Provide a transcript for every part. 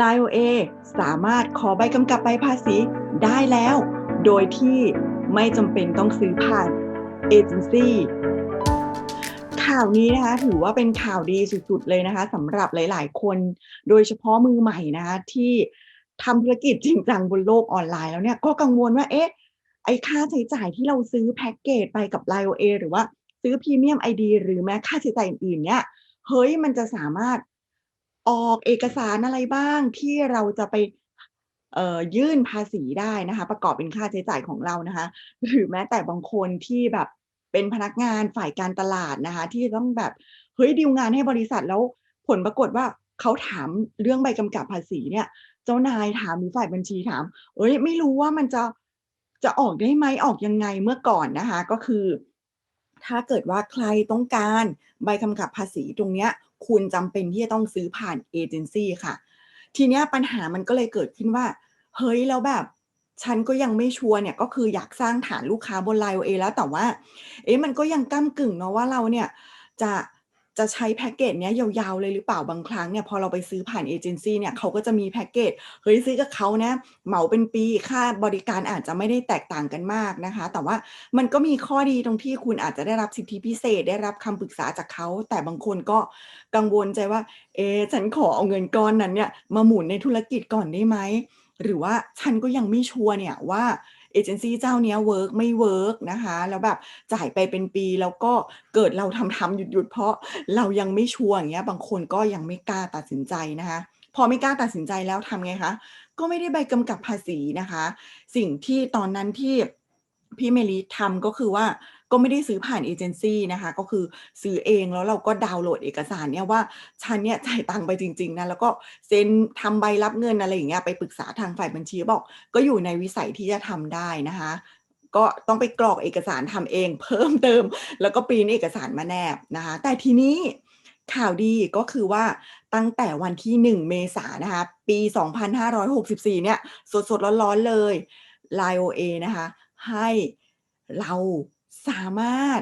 l i OA สามารถขอใบกำกับใบภาษีได้แล้ว โดยที่ไม่จำเป็นต้องซื้อผ่านเอเจนซี่ข่าวนี้นะคะถือว่าเป็นข่าวดีสุดๆเลยนะคะสำหรับหลายๆ คน โดยเฉพาะมือใหม่นะคะที่ทำธุรกิจจริงจังบนโลกออนไลน์แล้วเนี่ยก็กังวลว่าเอ๊ะไอ้ค่าใช้จ่ายที่เราซื้อแพ็กเกจไปกับ l i OA หรือว่าซื้อพรีเมียมไอดีหรือแม้ค่าใช้จ่ายอื่นๆเนี่ยเฮ้ยมันจะสามารถ ออกเอกสารอะไรบ้างที่เราจะไปยื่นภาษีได้นะคะ ประกอบเป็นค่าใช้จ่ายของเรานะคะ หรือแม้แต่บางคนที่แบบเป็นพนักงานฝ่ายการตลาดนะคะ ที่ต้องแบบเฮ้ยดีลงานให้บริษัทแล้วผลปรากฏว่าเขาถามเรื่องใบกำกับภาษีเนี่ย เจ้านายถามหรือฝ่ายบัญชีถาม เอ้ยไม่รู้ว่ามันจะจะออกได้ไหมออกยังไงเมื่อก่อนนะคะ ก็คือ ถ้าเกิดว่าใครต้องการใบกำกับภาษีตรงเนี้ย คุณจำเป็นที่จะต้องซื้อผ่านเอเจนซี่ค่ะ ทีเนี้ยปัญหามันก็เลยเกิดขึ้นว่า เฮ้ยแล้วแบบฉันก็ยังไม่ชัวร์เนี่ยก็คืออยากสร้างฐานลูกค้าบนไลน์เอแล้วแต่ว่า เอ๊ะมันก็ยังก้ากึ่งเนาะว่าเราเนี่ยจะ จะใช้แพ็กเกจเนี้ยยาวๆเลยหรือเปล่าบางครั้งเนี่ยพอเราไปซื้อผ่านเอเจนซี่เนี่ยเขาก็จะมีแพ็กเกจเฮ้ยซื้อกับเขานะเหมาเป็นปีค่าบริการอาจจะไม่ได้แตกต่างกันมากนะคะ แต่ว่ามันก็มีข้อดีตรงที่คุณอาจจะได้รับสิทธิพิเศษ ได้รับคำปรึกษาจากเขา แต่บางคนก็กังวลใจว่าเอฉันขอเอาเงินก้อนนั้นเนี่ยมาหมุนในธุรกิจก่อนได้ไหมหรือว่าฉันก็ยังไม่ชัวร์เนี่ยว่า เอเจนซี่เจ้าเนี้ยเวิร์กไม่เวิร์กนะคะแล้วแบบจ่ายไปเป็นปีแล้วก็เกิดเราทำทำหยุดหยุดเพราะเรายังไม่ชัวร์อย่างเงี้ยบางคนก็ยังไม่กล้าตัดสินใจนะคะพอไม่กล้าตัดสินใจแล้วทำไงคะก็ไม่ได้ใบกำกับภาษีนะคะ สิ่งที่ตอนนั้นที่พี่เมลีทำก็คือว่า ก็ไม่ได้ซื้อผ่านเอเจนซี่นะคะ ก็คือซื้อเองแล้วเราก็ดาวน์โหลดเอกสารเนี่ยว่าฉันเนี่ยจ่ายตังค์ไปจริงๆนะแล้วก็เซ็นทำใบรับเงินอะไรอย่างเงี้ยไปปรึกษาทางฝ่ายบัญชีบอก ก็อยู่ในวิสัยที่จะทำได้นะคะก็ต้องไปกรอกเอกสารทำเองเพิ่มเติม แล้วก็ปริ้นเอกสารมาแนบนะคะ แต่ทีนี้ข่าวดีก็คือว่าตั้งแต่วันที่ 1 เมษายนนะคะ ปี 2564 เนี่ย สดๆ ร้อนๆ เลย l i o a นะคะ ให้เรา สามารถ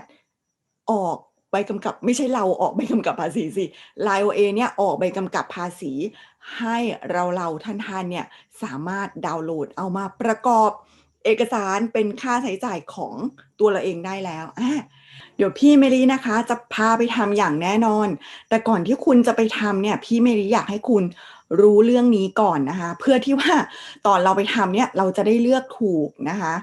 ออกใบกำกับไม่ใช่เราออกใบกำกับภาษีสิ Line OA เนี่ยออกใบกำกับภาษี ให้เราเราๆท่านเนี่ยสามารถดาวน์โหลดเอามาประกอบเอกสารเป็นค่าใช้จ่ายของตัวเราเองได้แล้วอะเดี๋ยวพี่เมลีนะคะจะพาไปทำอย่างแน่นอน แต่ก่อนที่คุณจะไปทำเนี่ยพี่เมลีอยากให้คุณรู้เรื่องนี้ก่อนนะคะ เพื่อที่ว่าตอนเราไปทำเนี่ยเราจะได้เลือกถูกนะคะ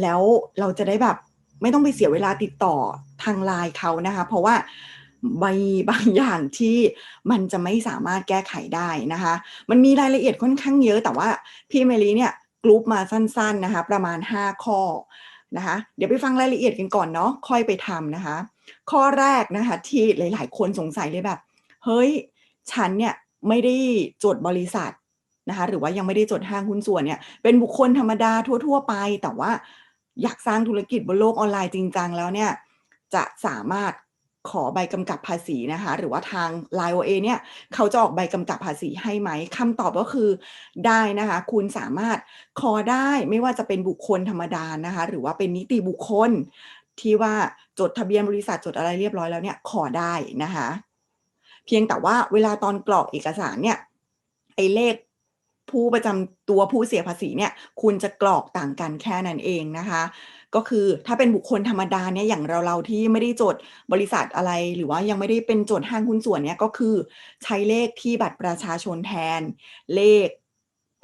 แล้วเราจะได้แบบ ไม่ต้องไปเสียเวลาติดต่อทางไลน์เขานะคะ เพราะว่าใบบางอย่างที่มันจะไม่สามารถแก้ไขได้นะคะ มันมีรายละเอียดค่อนข้างเยอะ แต่ว่าพี่เมลีเนี่ยกรุ๊ปมาสั้นๆนะคะ ประมาณ 5 ข้อนะคะ เดี๋ยวไปฟังรายละเอียดกันก่อนเนาะค่อยไปทำนะคะ ข้อแรกนะคะที่หลาย ๆ คนสงสัยเลยแบบ เฮ้ย ฉันเนี่ยไม่ได้จดบริษัทนะคะ หรือว่ายังไม่ได้จดห้างหุ้นส่วนเนี่ยเป็นบุคคลธรรมดาทั่ว ๆ ไปแต่ว่า อยากสร้างธุรกิจบนโลกออนไลน์จริงจังแล้วเนี่ยจะสามารถขอใบกำกับภาษีนะคะ หรือว่าทาง l i OA เนี่ยเขาจะออกใบกำกับภาษีให้ไหมคำตอบก็คือได้นะคะ คุณสามารถขอได้ไม่ว่าจะเป็นบุคคลธรรมดานะคะ หรือว่าเป็นนิติบุคคลที่ว่าจดทะเบียนบริษัทจดอะไรเรียบร้อยแล้วเนี่ยขอได้นะคะ เพียงแต่ว่าเวลาตอนกรอกเอกสารเนี่ยไอ้เลข ผู้ประจำตัวผู้เสียภาษีเนี่ยคุณจะกรอกต่างกันแค่นั้นเองนะคะ ก็คือถ้าเป็นบุคคลธรรมดาเนี่ยอย่างเราๆที่ไม่ได้จดบริษัทอะไร หรือว่ายังไม่ได้เป็นจดห้างหุ้นส่วนเนี่ยก็คือใช้เลขที่บัตรประชาชนแทน เลข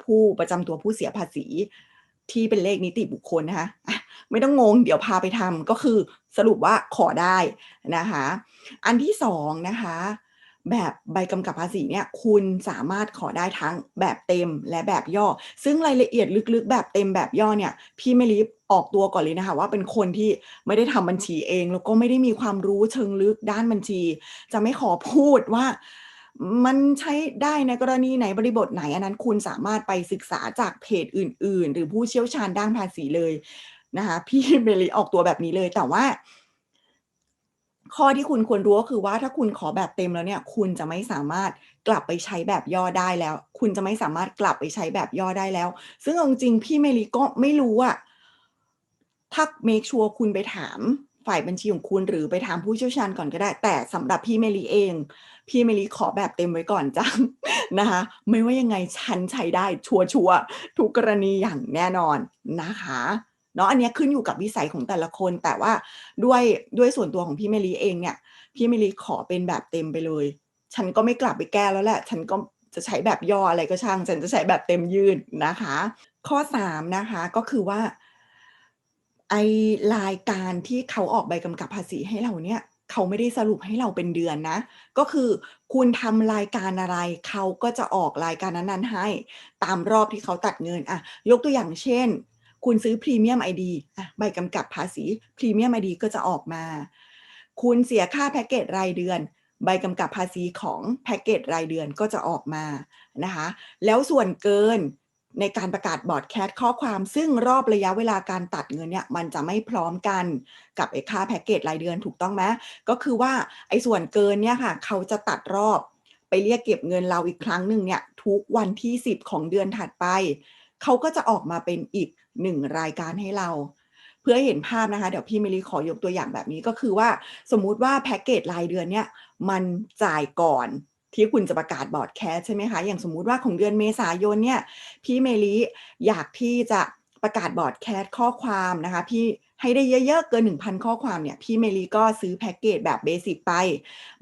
ผู้ประจำตัวผู้เสียภาษีที่เป็นเลขนิติบุคคลนะคะอะไม่ต้องงง เดี๋ยวพาไปทำก็คือสรุปว่าขอได้นะคะ อันที่สองนะคะ แบบใบกำกับภาษีเนี่ยคุณสามารถขอได้ทั้งแบบเต็มและแบบย่อ ซึ่งรายละเอียดลึกๆ แบบเต็มแบบย่อเนี่ย พี่ไม่รีบออกตัวก่อนเลยนะคะ ว่าเป็นคนที่ไม่ได้ทำบัญชีเอง แล้วก็ไม่ได้มีความรู้เชิงลึกด้านบัญชี จะไม่ขอพูดว่ามันใช้ได้ในกรณีไหนบริบทไหน อันนั้นคุณสามารถไปศึกษาจากเพจอื่น ๆ หรือผู้เชี่ยวชาญด้านภาษีเลยนะคะ พี่เมลีออกตัวแบบนี้เลยแต่ว่า ข้อที่คุณควรรู้ก็คือว่าถ้าคุณขอแบบเต็มแล้วเนี่ย คุณจะไม่สามารถกลับไปใช้แบบย่อได้แล้ว คุณจะไม่สามารถกลับไปใช้แบบย่อได้แล้ว ซึ่งจริงๆพี่เมลีก็ไม่รู้อะถ้า make sure คุณไปถามฝ่ายบัญชีของคุณหรือไปถามผู้เชี่ยวชาญก่อนก็ได้ แต่สำหรับพี่เมลีเอง พี่เมลีขอแบบเต็มไว้ก่อนจ้านะคะ ไม่ว่ายังไงฉันใช้ได้ชัวชัวร์ๆทุกกรณีอย่างแน่นอนนะคะ เนาะอันนี้ขึ้นอยู่กับวิสัยของแต่ละคน แต่ว่าด้วยด้วยส่วนตัวของพี่เมลีเองเนี่ยพี่เมลีขอเป็นแบบเต็มไปเลย ฉันก็ไม่กลับไปแก้แล้วแหละ ฉันก็จะใช้แบบย่ออะไรก็ช่าง ฉันจะใช้แบบเต็มยืนนะคะ ข้อ3นะคะก็คือว่าไอรายการที่เขาออกใบกำกับภาษีให้เราเนี่ยเขาไม่ได้สรุปให้เราเป็นเดือนนะ ก็คือคุณทำรายการอะไร เขาก็จะออกรายการนั้นๆให้ ตามรอบที่เขาตัดเงินอะยกตัวอย่างเช่น คุณซื้อพรีเมียมไอดีใบกำกับภาษีพรีเมียมไอดีก็จะออกมา คุณเสียค่าแพ็กเกจรายเดือน ใบกำกับภาษีของแพ็กเกจรายเดือนก็จะออกมานะคะแล้วส่วนเกินในการประกาศบอร์ดแคสข้อความซึ่งรอบระยะเวลาการตัดเงินเนี่ยมันจะไม่พร้อมกันกับไอ้ค่าแพ็กเกจรายเดือนถูกต้องไหมก็คือว่าไอ้ส่วนเกินเนี่ยค่ะเขาจะตัดรอบไปเรียกเก็บเงินเราอีกครั้งหนึ่งเนี่ยทุกวันที่ 10 ของเดือนถัดไป เขาก็จะออกมาเป็นอีกหนึ่งรายการให้เรา เพื่อเห็นภาพนะคะ เดี๋ยวพี่เมลีขอยกตัวอย่างแบบนี้ก็คือว่าสมมุติว่าแพ็กเกจรายเดือนเนี่ยมันจ่ายก่อนที่คุณจะประกาศบอร์ดแคสใช่ไหมคะ อย่างสมมุติว่าของเดือนเมษายนเนี่ยพี่เมลีอยากที่จะประกาศบอร์ดแคสข้อความนะคะ พี่ ให้ได้เยอะๆ เกิน 1,000 ข้อความเนี่ยพี่เมลีก็ซื้อแพ็กเกจแบบเบสิกไป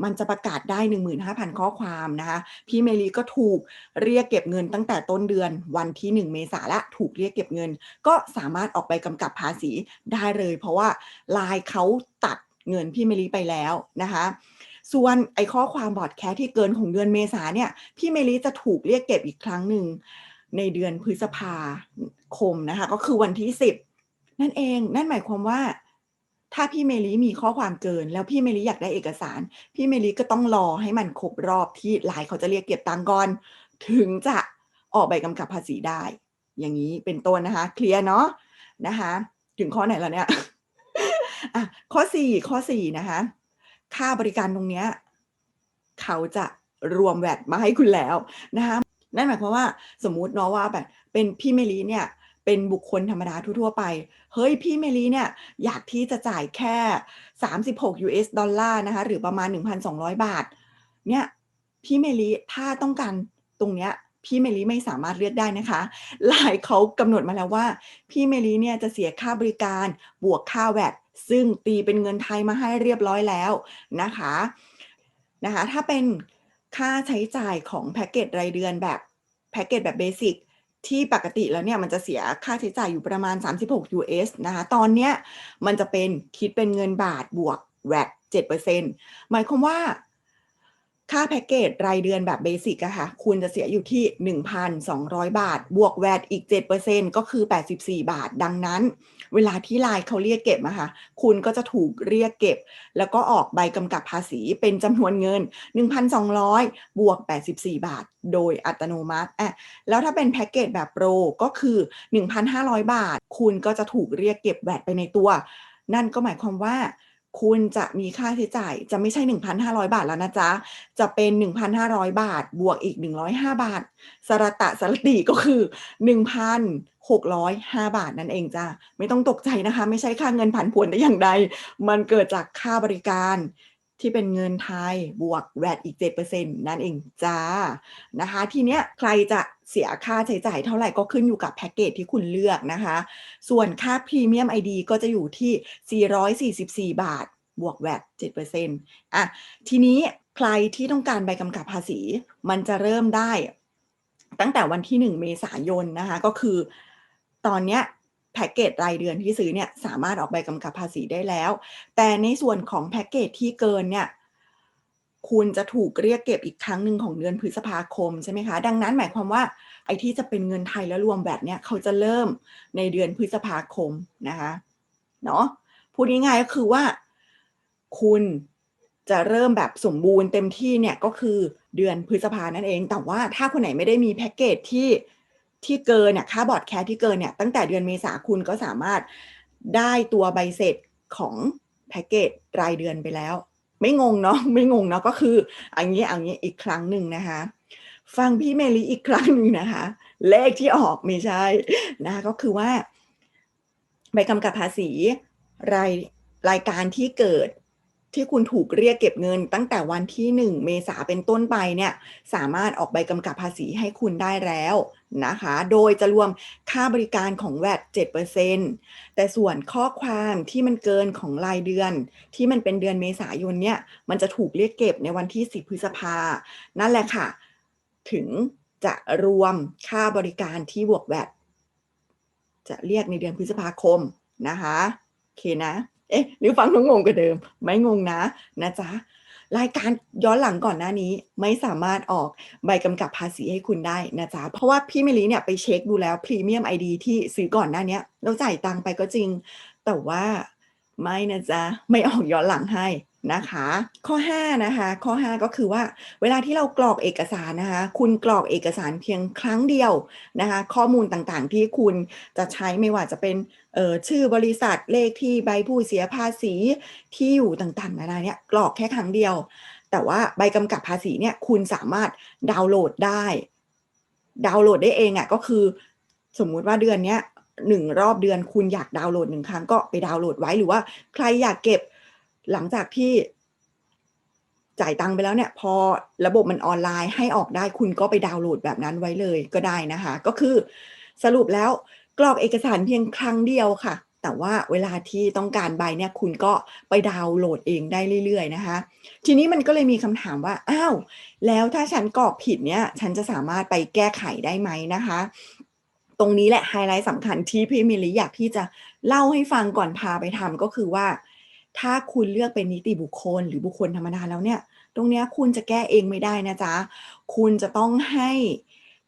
มันจะประกาศได้ 15,000 ข้อความนะคะ พี่เมลีก็ถูกเรียกเก็บเงินตั้งแต่ต้นเดือนวันที่ 1 เมษาและถูกเรียกเก็บเงิน ก็สามารถออกไปกำกับภาษีได้เลย เพราะว่าลายเขาตัดเงินพี่เมลีไปแล้วนะคะส่วนไอข้อความบอดแคสที่เกินของเดือนเมษาเนี่ยพี่เมลีจะถูกเรียกเก็บอีกครั้งหนึ่งในเดือนพฤษภาคมนะคะ ก็คือวันที่ 10 นั่นเองนั่นหมายความว่า ถ้าพี่เมลีมีข้อความเกิน แล้วพี่เมลีอยากได้เอกสาร พี่เมลีก็ต้องรอให้มันครบรอบที่ไลน์เขาจะเรียกเก็บตังก่อนถึงจะออกใบกำกับภาษีได้ อย่างนี้เป็นต้นนะคะ เคลียร์เนาะนะคะ ถึงข้อไหนแล้วเนี่ยอะข้อ4ข้อ4นะคะ ค่าบริการตรงเนี้ยเขาจะรวมแวดมาให้คุณแล้วนะคะนั่นหมายความว่าสมมุติเนาะว่าแบบเป็นพี่เมลีเนี่ย เป็นบุคคลธรรมดาทั่วๆไป เฮ้ยพี่เมลีเนี่ยอยากที่จะจ่ายแค่ 36 US ดอลลาร์นะคะหรือประมาณ 1,200 บาท เนี่ยพี่เมลีถ้าต้องการตรงเนี้ยพี่เมลีไม่สามารถเลือกได้นะคะลายเขากำหนดมาแล้วว่า พี่เมลีเนี่ยจะเสียค่าบริการบวกค่าแวดซึ่งตีเป็นเงินไทยมาให้เรียบร้อยแล้วนะคะนะคะ ถ้าเป็นค่าใช้จ่ายของแพ็กเกจรายเดือนแบบแพ็กเกจแบบเบสิก ที่ปกติแล้วเนี่ยมันจะเสียค่าใช้จ่ายอยู่ประมาณ 36 US นะคะตอนเนี้ยมันจะเป็นคิดเป็นเงินบาทบวก VAT 7%หมายความว่าค่าแพ็กเกจรายเดือนแบบเบสิกอะค่ะ คุณจะเสียอยู่ที่ 1,200 บาท บวกแวดอีก 7%ก็คือ 84 บาท ดังนั้น เวลาที่ไลน์เขาเรียกเก็บอะค่ะคุณก็จะถูกเรียกเก็บ แล้วก็ออกใบกำกับภาษีเป็นจำนวนเงิน 1,200 บวก 84 บาท โดยอัตโนมัติอะแล้วถ้าเป็นแพ็กเกจแบบโปรก็คือ 1,500 บาท คุณก็จะถูกเรียกเก็บแวดไปในตัว นั่นก็หมายความว่า คุณจะมีค่าใช้จ่ายจะไม่ใช่ 1,500 บาทแล้วนะจ๊ะ จะเป็น 1,500 บาท บวกอีก 105 บาท สระตะสระตีก็คือ 1,605 บาทนั่นเองจ้ะ ไม่ต้องตกใจนะคะ ไม่ใช่ค่าเงินผันผวนแต่อย่างใด มันเกิดจากค่าบริการที่เป็นเงินไทยบวกแวดอีก 7%นั่นเองจ้านะคะ ทีเนี้ยใครจะ เสียค่าใช้จ่ายเท่าไหร่ก็ขึ้นอยู่กับแพ็กเกจที่คุณเลือกนะคะ ส่วนค่าพรีเมียม ID ก็จะอยู่ที่ 444 บาท บวกแวด7%อะ ทีนี้ใครที่ต้องการใบกำกับภาษี มันจะเริ่มได้ ตั้งแต่วันที่ 1 เมษายนนะคะ ก็คือตอนเนี้ยแพ็กเกจรายเดือนที่ซื้อเนี่ยสามารถออกใบกำกับภาษีได้แล้ว แต่ในส่วนของแพ็กเกจที่เกินเนี่ย คุณจะถูกเรียกเก็บอีกครั้งหนึ่งของเดือนพฤษภาคมใช่ไหมคะ ดังนั้นหมายความว่าไอ้ที่จะเป็นเงินไทยแล้วรวมแบตเนี่ยเขาจะเริ่มในเดือนพฤษภาคมนะคะเนาะพูดง่ายๆก็คือว่า คุณจะเริ่มแบบสมบูรณ์เต็มที่เนี่ยก็คือเดือนพฤษภานั่นเอง แต่ว่าถ้าคนไหนไม่ได้มีแพ็กเกจที่ที่เกินเนี่ยค่าบอร์ดแคสที่เกินเนี่ยตั้งแต่เดือนเมษาคุณก็สามารถได้ตัวใบเสร็จของแพ็กเกจรายเดือนไปแล้ว ไม่งงเนาะไม่งงเนาะก็คืออันนี้อันนี้อีกครั้งหนึ่งนะคะ ฟังพี่เมลีอีกครั้งหนึ่งนะคะ เลขที่ออกไม่ใช่นะคะก็คือว่าใบกำกับภาษีรายรายการที่เกิดที่คุณถูกเรียกเก็บเงิน ตั้งแต่วันที่ 1 เมษาเป็นต้นไปเนี่ย สามารถออกใบกำกับภาษีให้คุณได้แล้ว นะคะ โดยจะรวมค่าบริการของ VAT 7%แต่ส่วนข้อความที่มันเกินของรายเดือน ที่มันเป็นเดือนเมษายนเนี่ย มันจะถูกเรียกเก็บในวันที่ 10 พฤษภา นั่นแหละค่ะ ถึงจะรวมค่าบริการที่บวก VAT จะเรียกในเดือนพฤษภาคมนะคะ โอเคนะ เอ๊ะหรือฟังต้องงงกว่าเดิม ไม่งงนะ นะจ๊ะ รายการย้อนหลังก่อนหน้านี้ไม่สามารถออกใบกำกับภาษีให้คุณได้นะจ๊ะ เพราะว่าพี่เมลีเนี่ยไปเช็คดูแล้วพรีเมียมไอดีที่ซื้อก่อนหน้านี้เราจ่ายตังไปก็จริง แต่ว่าไม่นะจ๊ะ ไม่ออกย้อนหลังให้ นะคะ ข้อ5นะคะข้อ 5 ก็คือว่าเวลาที่เรากรอกเอกสารนะคะคุณกรอกเอกสารเพียงครั้งเดียวนะคะข้อมูลต่างๆ ที่คุณจะใช้ไม่ว่าจะเป็นออชื่อบริษัทเลขที่ใบผู้เสียภาษีที่อยู่ต่างๆนานาเนี่ยกรอกแค่ครั้งเดียว แต่ว่าใบกำกับภาษีเนี่ยคุณสามารถดาวน์โหลดได้ ดาวน์โหลดได้เองอะ่ะก็คือสมมุติว่าเดือนเนี้ยหนึ่งรอบเดือนคุณอยากดาวน์โหลดหนึ่งครั้งก็ไปดาวน์โหลดไว้หรือว่าใครอยากเก็บ หลังจากที่จ่ายตังค์ไปแล้วเนี่ย พอระบบมันออนไลน์ให้ออกได้คุณก็ไปดาวน์โหลดแบบนั้นไว้เลยก็ได้นะคะ ก็คือสรุปแล้วกรอกเอกสารเพียงครั้งเดียวค่ะ แต่ว่าเวลาที่ต้องการใบเนี่ย คุณก็ไปดาวน์โหลดเองได้เรื่อยๆนะคะ ทีนี้มันก็เลยมีคำถามว่าอ้าวแล้วถ้าฉันกรอกผิดเนี่ย ฉันจะสามารถไปแก้ไขได้ไหมนะคะ ตรงนี้แหละไฮไลท์สำคัญที่พี่มิลลิอยากที่จะเล่าให้ฟังก่อนพาไปทำก็คือว่า ถ้าคุณเลือกเป็นนิติบุคคล หรือบุคคลธรรมดาแล้วเนี่ย ตรงเนี้ยคุณจะแก้เองไม่ได้นะจ๊ะ คุณจะต้องให้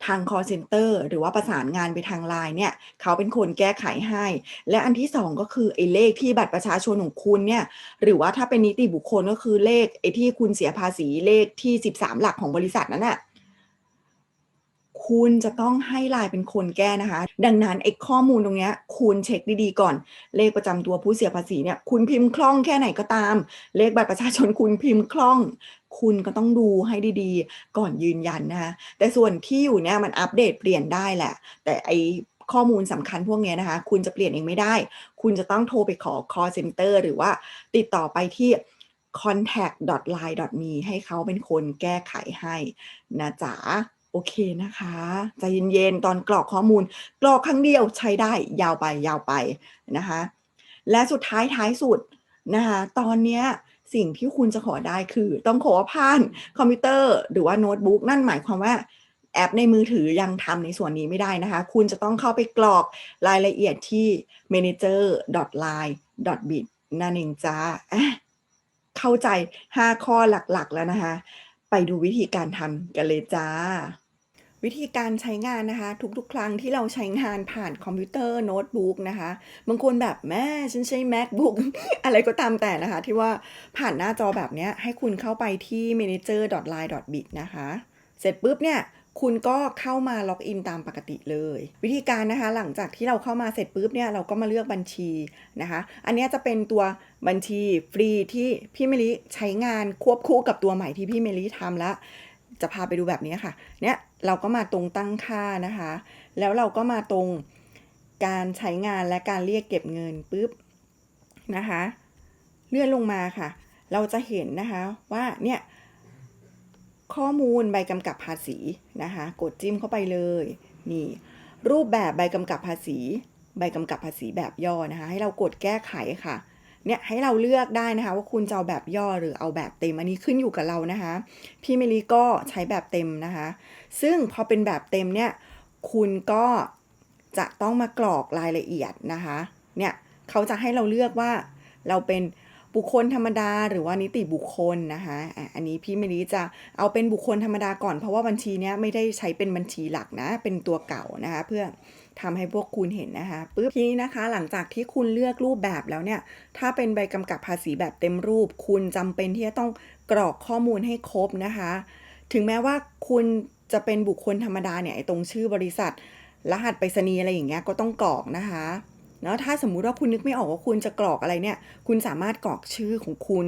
ทาง call center หรือว่าประสานงานไปทางไลน์เนี่ย เขาเป็นคนแก้ไขให้ และอันที่สองก็คือไอ้เลขที่บัตรประชาชนของคุณเนี่ย หรือว่าถ้าเป็นนิติบุคคลก็คือเลขไอ้ที่คุณเสียภาษีเลขที่ 13 หลักของบริษัทนั้นน่ะ คุณจะต้องให้ไลน์เป็นคนแก้นะคะ ดังนั้นไอ้ข้อมูลตรงนี้คุณเช็คดีๆก่อน เลขประจำตัวผู้เสียภาษีเนี่ยคุณพิมพ์คล่องแค่ไหนก็ตาม เลขบัตรประชาชนคุณพิมพ์คล่อง คุณก็ต้องดูให้ดีๆ ก่อนยืนยันนะคะแต่ส่วนที่อยู่เนี่ยมันอัปเดตเปลี่ยนได้แหละ แต่ไอข้อมูลสำคัญพวกนี้นะคะ คุณจะเปลี่ยนเองไม่ได้ คุณจะต้องโทรไปขอ call center หรือว่าติดต่อไปที่ contact.line.me ให้เขาเป็นคนแก้ไขให้นะจ๊ะ โอเคนะคะใจเย็นๆตอนกรอกข้อมูล กรอกครั้งเดียวใช้ได้ยาวไปยาวไปนะคะ และสุดท้ายท้ายสุดนะคะตอนเนี้ยสิ่งที่คุณจะขอได้คือ ต้องขอผ่านคอมพิวเตอร์หรือว่าโน้ตบุ๊กนั่นหมายความว่าแอปในมือถือยังทำในส่วนนี้ไม่ได้นะคะ คุณจะต้องเข้าไปกรอกรายละเอียดที่ manager.line.bit นั่นเองจ้าเข้าใจ 5 ข้อหลักๆแล้วนะคะ ไปดูวิธีการทำกันเลยจ้า วิธีการใช้งานนะคะ ทุกๆ ครั้งที่เราใช้งานผ่านคอมพิวเตอร์โน้ตบุ๊กนะคะบางคนแบบแม่ฉันใช้ macbook อะไรก็ตามแต่นะคะ ที่ว่าผ่านหน้าจอแบบนี้ให้คุณเข้าไปที่ manager.line.bit นะคะ เสร็จปุ๊บเนี่ยคุณก็เข้ามาล็อกอินตามปกติเลย วิธีการนะคะหลังจากที่เราเข้ามาเสร็จปุ๊บเนี่ยเราก็มาเลือกบัญชีนะคะ อันนี้จะเป็นตัวบัญชีฟรีที่พี่เมลิใช้งานควบคู่กับตัวใหม่ที่พี่เมลิทำแล้วจะพาไปดูแบบนี้ค่ะเนี่ย เราก็มาตรงตั้งค่านะคะ แล้วเราก็มาตรงการใช้งานและการเรียกเก็บเงินปุ๊บนะคะ เลื่อนลงมาค่ะ เราจะเห็นนะคะว่าเนี่ยข้อมูลใบกำกับภาษีนะคะ กดจิ้มเข้าไปเลยนี่รูปแบบใบกำกับภาษี ใบกำกับภาษีแบบย่อนะคะ ให้เรากดแก้ไขค่ะเนี่ยให้เราเลือกได้นะคะ ว่าคุณจะเอาแบบย่อหรือเอาแบบเต็มอันนี้ขึ้นอยู่กับเรานะคะ พี่เมลีก็ใช้แบบเต็มนะคะ ซึ่งพอเป็นแบบเต็มเนี่ย คุณก็จะต้องมากรอกรายละเอียดนะคะ เนี่ยเขาจะให้เราเลือกว่าเราเป็นบุคคลธรรมดาหรือว่านิติบุคคลนะคะอะอันนี้พี่เมลีจะเอาเป็นบุคคลธรรมดาก่อนเพราะว่าบัญชีเนี้ยไม่ได้ใช้เป็นบัญชีหลักนะ เป็นตัวเก่านะคะ เพื่อทำให้พวกคุณเห็นนะคะปุ๊บทีนี้นะคะ หลังจากที่คุณเลือกรูปแบบแล้วเนี่ย ถ้าเป็นใบกำกับภาษีแบบเต็มรูป คุณจำเป็นที่จะต้องกรอกข้อมูลให้ครบนะคะ ถึงแม้ว่าคุณ จะเป็นบุคคลธรรมดาเนี่ยตรงชื่อบริษัท รหัสไปรษณีย์อะไรอย่างเงี้ยก็ต้องกรอกนะคะเนาะถ้าสมมุติว่าคุณนึกไม่ออกว่าคุณจะกรอกอะไรเนี่ย คุณสามารถกรอกชื่อของคุณ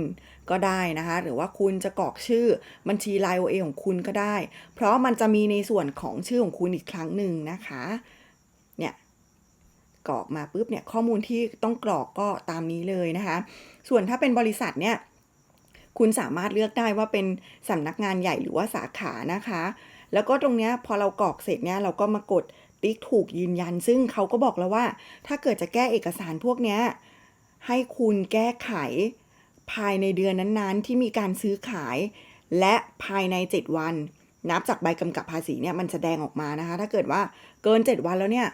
ก็ได้นะคะ หรือว่าคุณจะกรอกชื่อบัญชี Line OA ของคุณก็ได้ เพราะมันจะมีในส่วนของชื่อของคุณอีกครั้งหนึ่งนะคะ เนี่ยกรอกมาปุ๊บเนี่ยข้อมูลที่ต้องกรอกก็ตามนี้เลยนะคะ ส่วนถ้าเป็นบริษัทเนี่ย คุณสามารถเลือกได้ว่าเป็นสำนักงานใหญ่หรือว่าสาขานะคะ แล้วก็ตรงเนี้ยพอเรากรอกเสร็จเนี่ยเราก็มากดติ๊กถูกยืนยัน ซึ่งเขาก็บอกแล้วว่า ถ้าเกิดจะแก้เอกสารพวกเนี้ยให้คุณแก้ไขภายในเดือนนั้นๆ ที่มีการซื้อขาย และภายใน 7 วัน นับจากใบกำกับภาษีเนี่ยมันแสดงออกมานะคะ ถ้าเกิดว่าเกิน 7 วันแล้วเนี่ย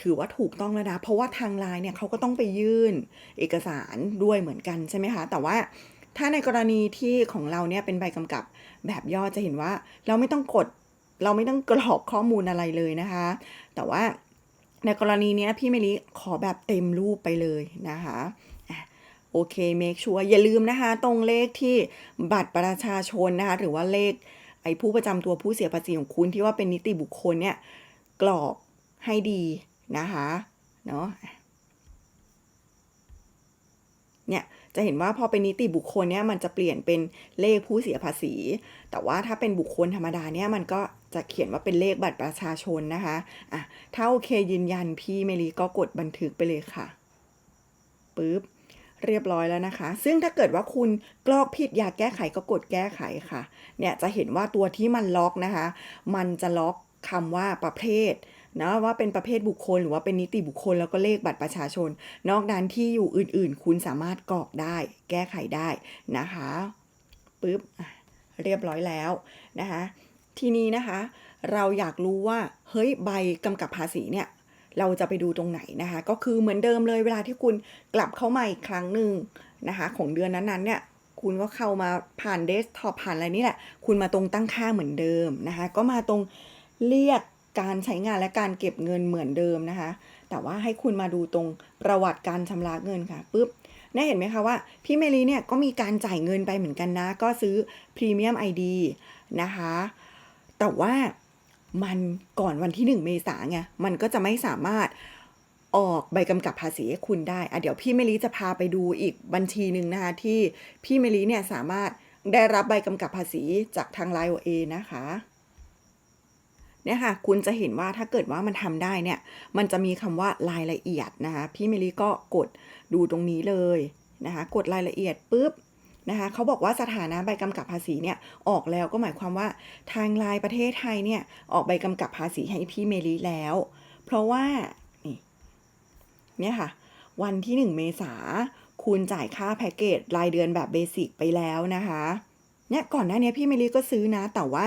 ถือว่าถูกต้องแล้วนะ เพราะว่าทางไลน์เนี่ยเขาก็ต้องไปยื่นเอกสารด้วยเหมือนกันใช่ไหมคะ แต่ว่าถ้าในกรณีที่ของเราเนี่ยเป็นใบกำกับแบบย่อจะเห็นว่า เราไม่ต้องกด เราไม่ต้องกรอกข้อมูลอะไรเลยนะคะ แต่ว่าในกรณีนี้พี่เมลิขอแบบเต็มรูปไปเลยนะคะโอเค make sure อย่าลืมนะคะ ตรงเลขที่บัตรประชาชนนะคะ หรือว่าเลขไอ้ผู้ประจำตัวผู้เสียภาษีของคุณที่ว่าเป็นนิติบุคคลเนี่ย กรอกให้ดีนะคะเนาะเนี่ยจะเห็นว่าพอเป็นนิติบุคคลเนี่ยมันจะเปลี่ยนเป็นเลขผู้เสียภาษี แต่ว่าถ้าเป็นบุคคลธรรมดาเนี่ยมันก็ จะเขียนว่าเป็นเลขบัตรประชาชนนะคะอะถ้าโอเคยืนยันพี่เมลีก็กดบันทึกไปเลยค่ะปึ๊บเรียบร้อยแล้วนะคะ ซึ่งถ้าเกิดว่าคุณกรอกผิดอยากแก้ไขก็กดแก้ไขค่ะ เนี่ยจะเห็นว่าตัวที่มันล็อกนะคะ มันจะล็อกคำว่าประเภทนะว่าเป็นประเภทบุคคลหรือว่าเป็นนิติบุคคลแล้วก็เลขบัตรประชาชน นอกนั้นที่อยู่อื่นๆ คุณสามารถกรอกได้ แก้ไขได้นะคะปึ๊บเรียบร้อยแล้วนะคะ ทีนี้นะคะ เราอยากรู้ว่าเฮ้ยใบกำกับภาษีเนี่ยเราจะไปดูตรงไหนนะคะ ก็คือเหมือนเดิมเลยเวลาที่คุณกลับเข้ามาอีกครั้งหนึ่งนะคะ ของเดือนนั้นๆเนี่ยคุณก็เข้ามาผ่านเดสก์ท็อปผ่านอะไรนี่แหละ คุณมาตรงตั้งค่าเหมือนเดิมนะคะ ก็มาตรงเรียกการใช้งานและการเก็บเงินเหมือนเดิมนะคะ แต่ว่าให้คุณมาดูตรงประวัติการชำระเงินค่ะปุ๊บได้เห็นไหมคะว่าพี่เมลีเนี่ยก็มีการจ่ายเงินไปเหมือนกันนะ ก็ซื้อพรีเมียมไอดีนะคะ แต่ว่ามันก่อนวันที่ 1 เมษาไงมันก็จะไม่สามารถออกใบกำกับภาษีให้คุณได้อะเดี๋ยวพี่เมลีจะพาไปดูอีกบัญชีหนึ่งนะคะที่พี่เมลีเนี่ยสามารถได้รับใบกำกับภาษีจากทางไลโอเอนะคะเนี่ยค่ะคุณจะเห็นว่าถ้าเกิดว่ามันทำได้เนี่ย มันจะมีคำว่ารายละเอียดนะคะ พี่เมลีก็กดดูตรงนี้เลยนะคะ กดรายละเอียดปุ๊บ นะคะเขาบอกว่าสถานะใบกำกับภาษีเนี่ยออกแล้วก็หมายความว่าทางไลน์ประเทศไทยเนี่ยออกใบกำกับภาษีให้พี่เมลีแล้ว เพราะว่านี่เนี่ยค่ะ วันที่ 1 เมษาคุณจ่ายค่าแพ็กเกจรายเดือนแบบเบสิกไปแล้วนะคะเนี่ยก่อนหน้านี้พี่เมลีก็ซื้อนะ แต่ว่า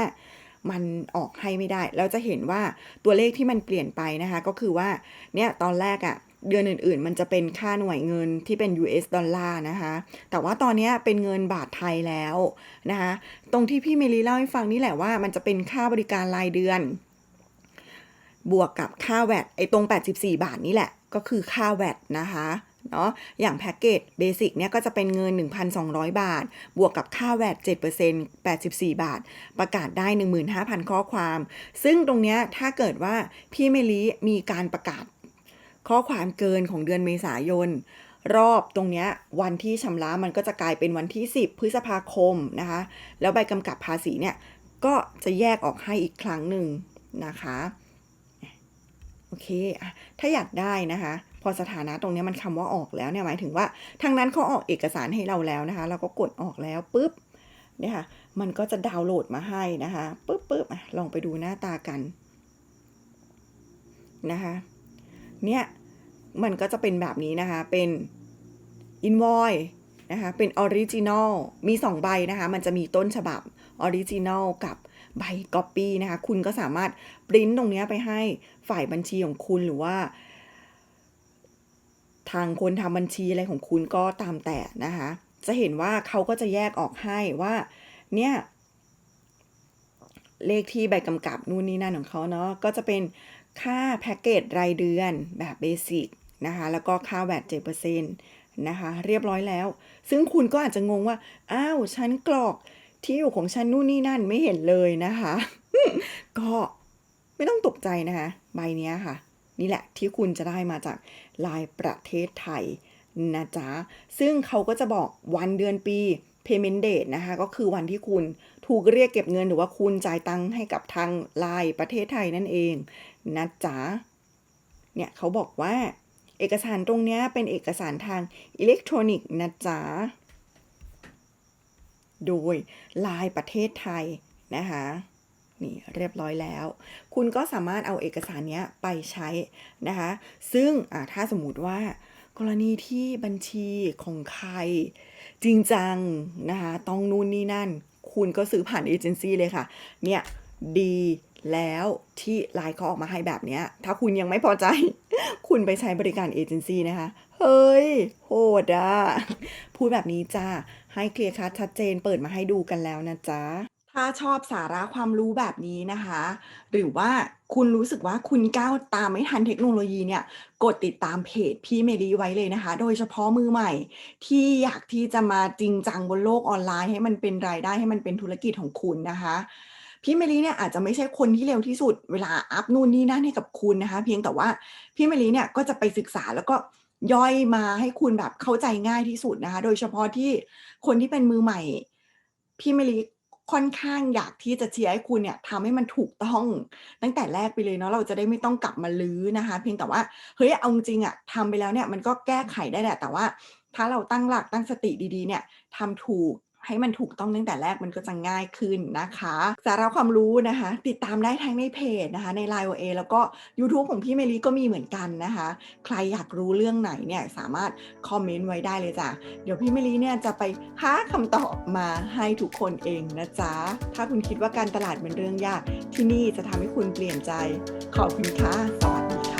มันออกให้ไม่ได้เราจะเห็นว่าตัวเลขที่มันเปลี่ยนไปนะคะ ก็คือว่าเนี่ยตอนแรกอะ่ะ เดือนอื่นๆ มันจะเป็นค่าหน่วยเงินที่เป็น US ดอลลาร์นะคะ แต่ว่าตอนนี้เป็นเงินบาทไทยแล้วนะคะ ตรงที่พี่เมลีเล่าให้ฟังนี่แหละว่ามันจะเป็นค่าบริการรายเดือน บวกกับค่าแวดไอ้ตรง 84 บาทนี่แหละก็คือค่าแวดนะคะเนาะอย่างแพ็กเกจเบสิกเนี่ยก็จะเป็นเงิน 1,200 บาท บวกกับค่าแวด7% 84 บาท ประกาศได้ 15,000 ข้อความ ซึ่งตรงเนี้ยถ้าเกิดว่าพี่เมลีมีการประกาศ ข้อความเกินของเดือนเมษายน รอบตรงเนี้ยวันที่ชำระมันก็จะกลายเป็นวันที่ 10 พฤษภาคมนะคะ แล้วใบกำกับภาษีเนี่ยก็จะแยกออกให้อีกครั้งหนึ่งนะคะโอเค ถ้าอยากได้นะคะ พอสถานะตรงนี้มันคำว่าออกแล้วเนี่ยหมายถึงว่าทางนั้นเขาออกเอกสารให้เราแล้วนะคะ เราก็กดออกแล้วปุ๊บเนี่ยค่ะ มันก็จะดาวน์โหลดมาให้นะคะปุ๊บปุ๊บลองไปดูหน้าตากันนะคะ เนี่ยมันก็จะเป็นแบบนี้นะคะ เป็น invoice นะคะ เป็นออริจินอลมี 2 ใบนะคะ มันจะมีต้นฉบับออริจินอลกับใบก๊อปปี้นะคะ คุณก็สามารถปริ้นตรงนี้ไปให้ฝ่ายบัญชีของคุณหรือว่า ทางคนทำบัญชีอะไรของคุณก็ตามแต่นะคะ จะเห็นว่าเขาก็จะแยกออกให้ว่า เนี่ย เลขที่ใบกำกับนู่นนี่นั่นของเขาเนาะ ก็จะเป็น ค่าแพ็กเกจรายเดือนแบบเบสิกนะคะ แล้วก็ค่าแวด7%นะคะ เรียบร้อยแล้ว ซึ่งคุณก็อาจจะงงว่า อ้าวฉันกรอกที่อยู่ของฉันนู่นนี่นั่นไม่เห็นเลยนะคะ ก็ไม่ต้องตกใจนะคะ ใบเนี้ยค่ะ นี่แหละที่คุณจะได้มาจากลายประเทศไทยนะจ๊ะ ซึ่งเขาก็จะบอกวันเดือนปี payment date นะคะ ก็คือวันที่คุณถูกเรียกเก็บเงินหรือว่าคุณจ่ายตังค์ให้กับทางลายประเทศไทยนั่นเองนะจ๊ะ เนี่ยเขาบอกว่า เอกสารตรงนี้เป็นเอกสารทางอิเล็กทรอนิกส์นะจ๊ะ โดยลายประเทศไทยนะคะนี่เรียบร้อยแล้ว คุณก็สามารถเอาเอกสารนี้ไปใช้นะคะ ซึ่งอ่าถ้าสมมติว่ากรณีที่บัญชีของใคร จริงจังนะคะต้องนู่นนี่นั่น คุณก็ซื้อผ่านเอเจนซี่เลยค่ะ เนี่ยดีแล้วที่ไลน์เขาออกมาให้แบบนี้ถ้าคุณยังไม่พอใจ คุณไปใช้บริการเอเจนซี่นะคะ เฮ้ยโหดอะพูดแบบนี้จ้าให้เคลียร์คัดชัดเจนเปิดมาให้ดูกันแล้วนะจ๊ะ ถ้าชอบสาระความรู้แบบนี้นะคะ หรือว่าคุณรู้สึกว่าคุณก้าวตามไม่ทันเทคโนโลยีเนี่ย กดติดตามเพจพี่เมลีไว้เลยนะคะ โดยเฉพาะมือใหม่ ที่อยากที่จะมาจริงจังบนโลกออนไลน์ ให้มันเป็นรายได้ให้มันเป็นธุรกิจของคุณนะคะพี่เมลีเนี่ยอาจจะไม่ใช่คนที่เร็วที่สุดเวลาอัพนู่นนี่นั่นให้กับคุณนะคะ เพียงแต่ว่าพี่เมลีเนี่ยก็จะไปศึกษาแล้วก็ย่อยมาให้คุณแบบเข้าใจง่ายที่สุดนะคะ โดยเฉพาะที่คนที่เป็นมือใหม่ พี่เมลี ค่อนข้างอยากที่จะเชียร์ให้คุณเนี่ยทำให้มันถูกต้องตั้งแต่แรกไปเลยเนาะเราจะได้ไม่ต้องกลับมาลื้อนะคะ เพียงแต่ว่าเฮ้ยเอาจริงอะทำไปแล้วเนี่ยมันก็แก้ไขได้แหละแต่ว่า ถ้าเราตั้งหลักตั้งสติดีๆเนี่ยทำถูก ให้มันถูกต้องตั้งแต่แรกมันก็จะง่ายขึ้นนะคะสาระความรู้นะคะ ติดตามได้ทั้งในเพจนะคะใน Line OA แล้วก็ YouTube ของพี่เมลีก็มีเหมือนกันนะคะ ใครอยากรู้เรื่องไหนเนี่ยสามารถคอมเมนต์ไว้ได้เลยจ้ะเดี๋ยวพี่เมลีเนี่ยจะไปหาคำตอบมาให้ทุกคนเองนะจ๊ะ ถ้าคุณคิดว่าการตลาดเป็นเรื่องยากที่นี่จะทำให้คุณเปลี่ยนใจ ขอบคุณค่ะสวัสดีค่ะ